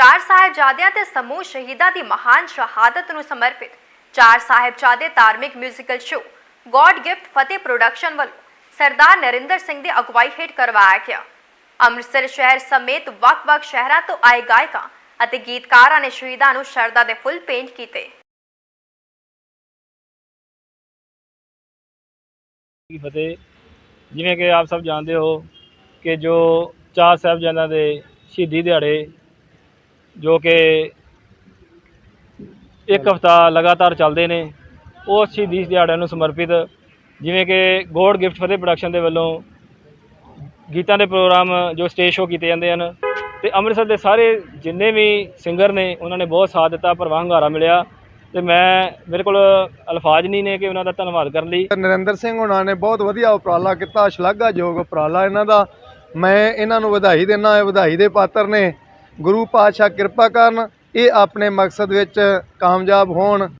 ਚਾਰ ਸਾਹਿਬਜ਼ਾਦਿਆਂ ਤੇ ਸਮੂਹ ਸ਼ਹੀਦਾਂ ਦੀ ਮਹਾਨ ਸ਼ਹਾਦਤ ਨੂੰ ਸਮਰਪਿਤ। ਚਾਰ ਸਾਹਿਬਜ਼ਾਦੇ ਧਾਰਮਿਕ musical show God gift Fateh production ਵੱਲੋਂ ਸਰਦਾਰ ਨਰਿੰਦਰ ਸਿੰਘ ਦੀ ਅਗਵਾਈ ਹੇਠ ਕਰਵਾਇਆ ਗਿਆ। ਅੰਮ੍ਰਿਤਸਰ ਸ਼ਹਿਰ ਸਮੇਤ ਵੱਖ-ਵੱਖ ਸ਼ਹਿਰਾਂ ਤੋਂ ਆਏ ਗਾਇਕਾਂ ਅਤੇ ਗੀਤਕਾਰਾਂ ਨੇ ਸ਼ਹੀਦਾਂ ਨੂੰ ਸ਼ਰਧਾ ਦੇ ਫੁੱਲ ਪੇਂਟ ਕੀਤੇ। ਫਤਿਹ। ਜਿਵੇਂ ਕਿ ਆਪ ਸਭ ਜਾਣਦੇ ਹੋ ਕਿ ਜੋ ਚਾਰ ਸਾਹਿਬਜ਼ਾਦਿਆਂ ਦੇ ਸ਼ਹੀਦੀ ਦਿਹਾੜੇ ਜੋ ਕਿ ਇੱਕ ਹਫਤਾ ਲਗਾਤਾਰ ਚੱਲਦੇ ਨੇ, ਉਹ ਸ਼ਹੀਦੀ ਦਿਹਾੜਿਆਂ ਨੂੰ ਸਮਰਪਿਤ, ਜਿਵੇਂ ਕਿ ਗੋਡ ਗਿਫਟ ਫਤਿਹ ਪ੍ਰੋਡਕਸ਼ਨ ਦੇ ਵੱਲੋਂ ਗੀਤਾਂ ਦੇ ਪ੍ਰੋਗਰਾਮ ਜੋ ਸਟੇਜ ਸ਼ੋਅ ਕੀਤੇ ਜਾਂਦੇ ਹਨ, ਤੇ ਅੰਮ੍ਰਿਤਸਰ ਦੇ ਸਾਰੇ ਜਿੰਨੇ ਵੀ ਸਿੰਗਰ ਨੇ, ਉਹਨਾਂ ਨੇ ਬਹੁਤ ਸਾਥ ਦਿੱਤਾ, ਭਰਵਾਂ ਹੰਗਾਰਾ ਮਿਲਿਆ, ਤੇ ਮੈਂ ਮੇਰੇ ਕੋਲ ਅਲਫਾਜ਼ ਨਹੀਂ ਨੇ ਕਿ ਉਹਨਾਂ ਦਾ ਧੰਨਵਾਦ ਕਰਨ ਲਈ। ਨਰਿੰਦਰ ਸਿੰਘ ਉਹਨਾਂ ਨੇ ਬਹੁਤ ਵਧੀਆ ਉਪਰਾਲਾ ਕੀਤਾ, ਸ਼ਲਾਘਾਯੋਗ ਉਪਰਾਲਾ ਇਹਨਾਂ ਦਾ। ਮੈਂ ਇਹਨਾਂ ਨੂੰ ਵਧਾਈ ਦਿੰਦਾ ਇਹ ਵਧਾਈ ਦੇ ਪਾਤਰ ਨੇ। ਗੁਰੂ ਪਾਤਸ਼ਾਹ ਕਿਰਪਾ ਕਰਨ ਇਹ ਆਪਣੇ ਮਕਸਦ ਵਿੱਚ ਕਾਮਯਾਬ ਹੋਣ।